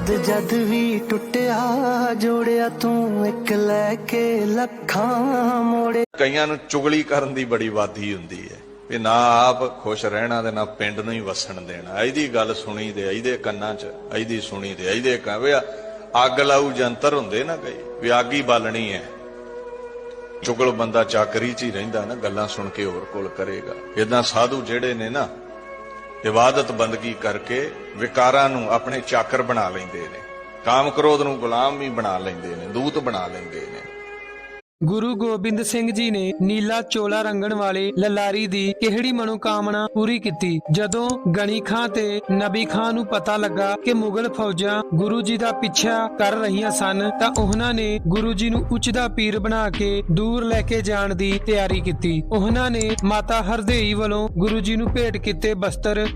ਜਦ ਜਦ ਵੀ ਟੁੱਟਿਆ, ਜੋੜਿਆ ਤੂੰ ਇੱਕ ਲੈ ਕੇ ਲੱਖਾਂ ਮੋੜੇ। ਕਈਆਂ ਨੂੰ ਚੁਗਲੀ ਕਰਨ ਦੀ ਬੜੀ ਵਾਦੀ ਹੁੰਦੀ ਹੈ। ਵੀ ਨਾ ਆਪ ਖੁਸ਼ ਰਹਿਣਾ ਤੇ ਨਾ ਪਿੰਡ ਨੂੰ ਹੀ ਵਸਣ ਦੇਣਾ। ਇਹਦੀ ਗੱਲ ਸੁਣੀ ਦੇ ਇਹਦੇ ਕੰਨਾਂ 'ਚ ਇਹਦੀ ਸੁਣੀ ਦੇ ਇਹਦੇ ਕਹਵੇ ਅੱਗ ਲਾਊ ਜੰਤਰ ਹੁੰਦੇ ਨਾ ਕਈ, ਵੀ ਅੱਗ ਹੀ ਬਾਲਣੀ ਹੈ। ਚੁਗਲ ਬੰਦਾ ਚਾਕਰੀ 'ਚ ਹੀ ਰਹਿੰਦਾ ਨਾ, ਗੱਲਾਂ ਸੁਣ ਕੇ ਹੋਰ ਕੋਲ ਕਰੇਗਾ। ਇਦਾਂ ਸਾਧੂ ਜਿਹੜੇ ਨੇ ਨਾ ਇਬਾਦਤ ਬੰਦਗੀ ਕਰਕੇ ਵਿਕਾਰਾਂ ਨੂੰ ਆਪਣੇ ਚਾਕਰ ਬਣਾ ਲੈਂਦੇ ਨੇ। ਕਾਮ ਕ੍ਰੋਧ ਨੂੰ ਗੁਲਾਮ ਵੀ ਬਣਾ ਲੈਂਦੇ ਨੇ, ਦੂਤ ਬਣਾ ਲੈਂਦੇ ਨੇ। ਗੁਰੂ ਗੋਬਿੰਦ ਸਿੰਘ ਜੀ ਨੇ ਨੀਲਾ ਚੋਲਾ ਰੰਗਣ ਵਾਲੇ ਲਲਾਰੀ ਦੀ ਕਿਹੜੀ ਮਨੋਕਾਮਨਾ ਪੂਰੀ ਕੀਤੀ? ਜਦੋਂ ਗਣੀ ਖਾਂ ਤੇ ਨਬੀ ਖਾਂ ਨੂੰ ਪਤਾ ਲੱਗਾ ਕਿ ਮੁਗਲ ਫੌਜਾਂ ਗੁਰੂ ਜੀ ਦਾ ਪਿੱਛਾ ਕਰ ਰਹੀਆਂ ਸਨ, ਤਾਂ ਉਹਨਾਂ ਨੇ ਗੁਰੂ ਜੀ ਨੂੰ ਉੱਚ ਦਾ ਪੀਰ ਬਣਾ ਕੇ ਦੂਰ ਲੈ ਕੇ ਜਾਣ ਦੀ ਤਿਆਰੀ ਕੀਤੀ। ਉਹਨਾਂ ਨੇ ਮਾਤਾ ਹਰਦੇਈ ਵੱਲੋਂ ਗੁਰੂ ਜੀ ਨੂੰ ਭੇਟ ਕੀਤੇ ਬਸਤਰ